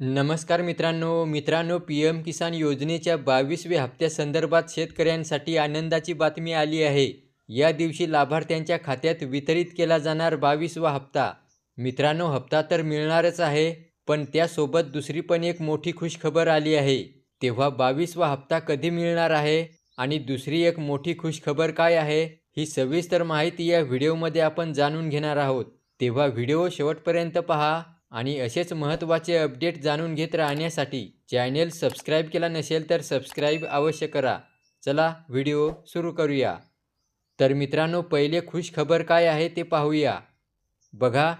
नमस्कार मित्रांनो मित्रांनो पी एम किसान योजनेच्या बावीसव्या हप्त्यासंदर्भात शेतकऱ्यांसाठी आनंदाची बातमी आली आहे. या दिवशी लाभार्थ्यांच्या खात्यात वितरित केला जाणार बावीसवा हप्ता. मित्रांनो हप्ता तर मिळणारच आहे पण त्यासोबत दुसरी पण एक मोठी खुशखबर आली आहे. तेव्हा बावीसवा हप्ता कधी मिळणार आहे आणि दुसरी एक मोठी खुशखबर काय आहे ही सविस्तर माहिती या व्हिडिओमध्ये आपण जाणून घेणार आहोत. तेव्हा व्हिडिओ शेवटपर्यंत पहा. आणि असेच महत्त्वाचे अपडेट जाणून घेत राहण्यासाठी चॅनेल सबस्क्राईब केला नसेल तर सबस्क्राईब अवश्य करा. चला व्हिडिओ सुरू करूया. तर मित्रांनो पहिले खुश खबर काय आहे ते पाहूया. बघा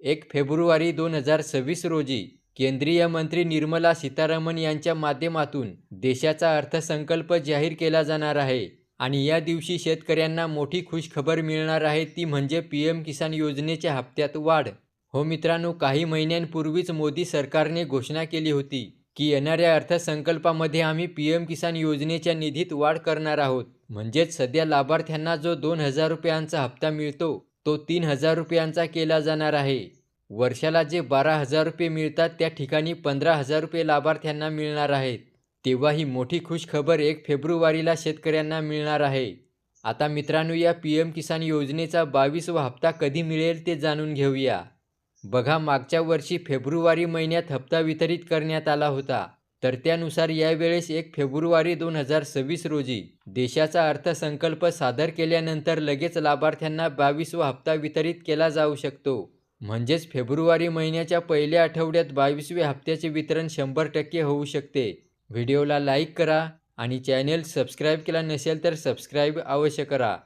एक फेब्रुवारी दोन हजार सव्वीस रोजी केंद्रीय मंत्री निर्मला सीतारामन यांच्या माध्यमातून देशाचा अर्थसंकल्प जाहीर केला जाणार आहे आणि या दिवशी शेतकऱ्यांना मोठी खुशखबर मिळणार आहे ती म्हणजे पी एम किसान योजनेच्या हप्त्यात वाढ. हो मित्रांनो काही महिन्यांपूर्वीच मोदी सरकारने घोषणा केली होती की येणाऱ्या अर्थसंकल्पामध्ये आम्ही पी एम किसान योजनेच्या निधीत वाढ करणार आहोत. म्हणजेच सध्या लाभार्थ्यांना जो दोन हजार रुपयांचा हप्ता मिळतो तो तीन हजार रुपयांचा केला जाणार आहे. वर्षाला जे बारा हजार रुपये मिळतात त्या ठिकाणी पंधरा हजार रुपये लाभार्थ्यांना मिळणार आहेत. तेव्हा ही मोठी खुश खबर एक फेब्रुवारीला शेतकऱ्यांना मिळणार आहे. आता मित्रांनो या पी एम किसान योजनेचा बावीसवा हप्ता कधी मिळेल ते जाणून घेऊया. बघा मागच्या वर्षी फेब्रुवारी महिन्यात हप्ता वितरित करण्यात आला होता. तर त्यानुसार यावेळेस एक फेब्रुवारी दोन हजार सव्वीस रोजी देशाचा अर्थसंकल्प सादर केल्यानंतर लगेच लाभार्थ्यांना बावीसवा हप्ता वितरित केला जाऊ शकतो. म्हणजेच फेब्रुवारी महिन्याच्या पहिल्या आठवड्यात बावीसव्या हप्त्याचे वितरण शंभर टक्के होऊ शकते. व्हिडिओला लाईक करा आणि चॅनेल सबस्क्राईब केला नसेल तर सबस्क्राईब अवश्य करा.